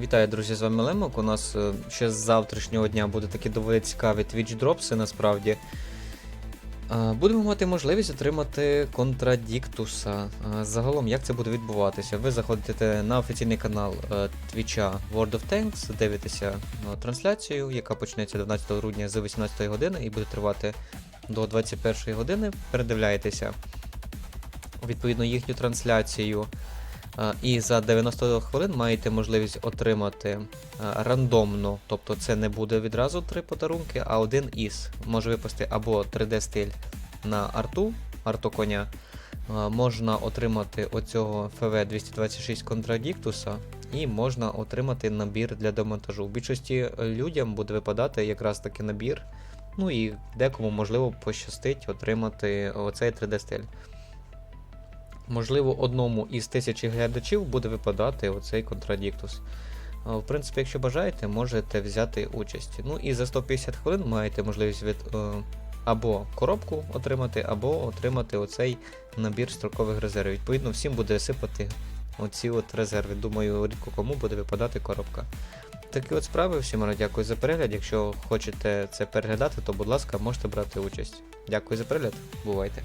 Вітаю, друзі, з вами Лемок. У нас е, ще з завтрашнього дня буде такі доволі цікаві Twitch дропси насправді. Е, Будемо мати можливість отримати контрадіктуса. Е, Загалом, як це буде відбуватися? Ви заходите на офіційний канал Твіча World of Tanks, дивитеся трансляцію, яка почнеться 12 грудня з 18 години і буде тривати до 21 години. Передивляєтеся відповідно їхню трансляцію. А, І за 90 хвилин маєте можливість отримати а, рандомно, тобто це не буде відразу три подарунки, а один із може випасти або 3D-стиль на арту, арту коня. Можна отримати оцього FV226 Contradictus, і можна отримати набір для демонтажу. У більшості людям буде випадати якраз таки набір. Ну і декому можливо пощастить отримати оцей 3D-стиль. Можливо, одному із тисячі глядачів буде випадати оцей контрадіктус. В принципі, якщо бажаєте, можете взяти участь. Ну і за 150 хвилин маєте можливість від, е, або коробку отримати, або отримати оцей набір строкових резервів. Відповідно, всім буде сипати оці от резерви. Думаю, рідко кому буде випадати коробка. Такі от справи. Всім радо дякую за перегляд. Якщо хочете це переглядати, то будь ласка, можете брати участь. Дякую за перегляд. Бувайте!